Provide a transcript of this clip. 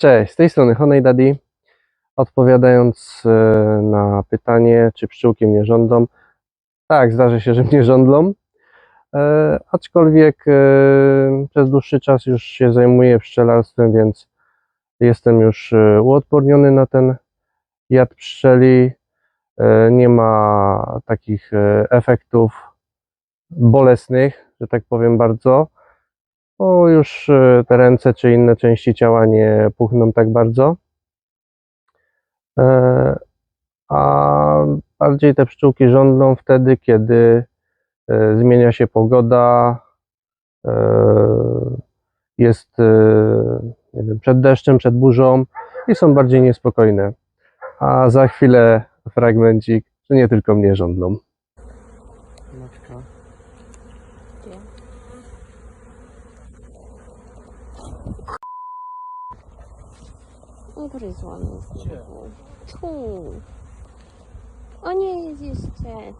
Cześć, z tej strony Honey Daddy. Odpowiadając e, na pytanie, czy pszczółki mnie żądlą. Tak, zdarzy się, że mnie żądlą. E, aczkolwiek e, przez dłuższy czas już się zajmuję pszczelarstwem, więc jestem już e, uodporniony na ten jad pszczeli. Nie ma takich efektów bolesnych, że tak powiem bardzo. Bo już e, te ręce czy inne części ciała nie puchną tak bardzo. E, A bardziej te pszczółki żądlą wtedy, kiedy e, zmienia się pogoda, jest nie wiem, przed deszczem, przed burzą i są bardziej niespokojne. A za chwilę fragmencik, że nie tylko mnie żądlą. Gdzie? Ugryzła mnie znowu. Tu. O nie, jest jeszcze.